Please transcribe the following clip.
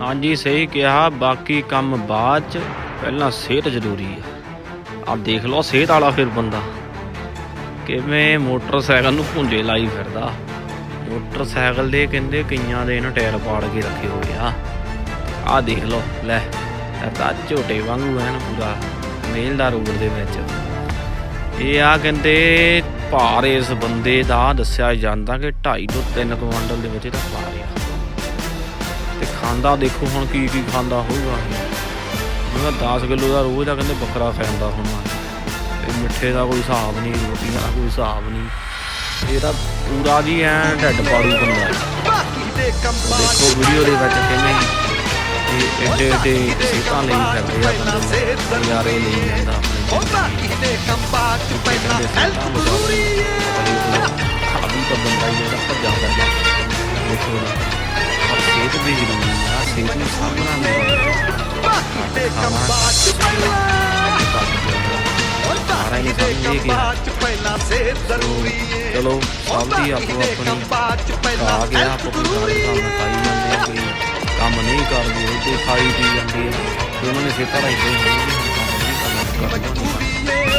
ਹਾਂਜੀ, ਸਹੀ ਕਿਹਾ। ਬਾਕੀ ਕੰਮ ਬਾਅਦ ਚ, ਪਹਿਲਾਂ ਸਿਹਤ ਜ਼ਰੂਰੀ ਆ। ਆ ਦੇਖ ਲਓ, ਸਿਹਤ ਵਾਲਾ ਫਿਰ ਬੰਦਾ। ਕਿਵੇਂ ਮੋਟਰਸਾਈਕਲ ਨੂੰ ਭੁੰਜੇ ਲਾਈ ਫਿਰਦਾ। ਮੋਟਰਸਾਈਕਲ ਦੇ ਕਹਿੰਦੇ ਕਈਆਂ ਦੇ ਨਾ ਟਾਇਰ ਪਾੜ ਕੇ ਰੱਖੇ ਹੋਏ ਆ। ਆ ਦੇਖ ਲਓ, ਲੈ, ਇਹ ਤਾਂ ਝੋਟੇ ਵਾਂਗੂ ਐਨ ਪੂਰਾ ਮੇਲ ਦਾ ਰੂਪ ਦੇ ਵਿੱਚ। ਇਹ ਆ ਕਹਿੰਦੇ, ਭਾਰ ਇਸ ਬੰਦੇ ਦਾ ਦੱਸਿਆ ਜਾਂਦਾ ਕਿ 2.5 ਤੋਂ 3 ਕੁਇੰਟਲ ਦੇ ਵਿੱਚ ਇਹਦਾ ਭਾਰ ਆ। ਖਾਂਦਾ ਦੇਖੋ ਹੁਣ ਕੀ ਕੀ ਖਾਂਦਾ ਹੋਊਗਾ। ਇਹ 10 ਕਿਲੋ ਦਾ ਰੋਜ਼ ਦਾ ਕਹਿੰਦੇ ਬੱਕਰਾ ਖਾਂਦਾ ਹੋਣਾ ਤੇ ਮਿੱਠੇ ਦਾ ਕੋਈ ਹਿਸਾਬ ਨਹੀਂ ਰੋਟੀਆਂ ਦਾ ਕੋਈ ਹਿਸਾਬ ਨਹੀਂ। ਇਹ ਤਾਂ ਪੂਰਾ ਜੀ ਐ ਢੱਡ ਪਾੜੂ ਬੰਦਾ। ਹੈ ਦੇਖੋ ਵੀਡੀਓ ਦੇ ਵਿੱਚ ਕਿਵੇਂ ਇਹ ਐਡੇ ਐਡੇ ਸਿਹਤਾਂ ਲਈ ਫਿਰਦੇ ਆ ਬੰਦੇ ਨਜ਼ਾਰੇ ਲਈ ਜਾਂਦਾ ਆਪਣੇ ਖਾਲੀ ਤਾਂ ਬੰਦਾ ਹੀ ਜਿਹੜਾ ਭੱਜਾ ਫਿਰਦਾ। ਦੇਖੋ ਸਿਹਤ ਵੀ ਜ਼ਰੂਰੀ ਆ ਸਿਹਤ ਨੂੰ ਸਾਂਭਣਾ ਨਹੀਂ ਸਾਰਾ ਹੀ ਸਮਝੇ ਕਿ ਚਲੋ ਸਭ ਆਪੋ ਆਪਣੀ ਆ ਗਿਆ ਆਪੋ ਆਪਣੀ ਗੱਲ ਕੰਮ ਖਾਈ ਜਾਂਦੇ ਆ ਕੋਈ ਕੰਮ ਨਹੀਂ ਕਰਦੇ ਤੇ ਖਾਈ ਪੀ ਜਾਂਦੇ ਆ ਤੇ ਉਹਨਾਂ ਨੇ ਸਿਹਤਾਂ ਦਾ ਇਦਾਂ ਕੰਮ ਨਹੀਂ ਕਰਨਾ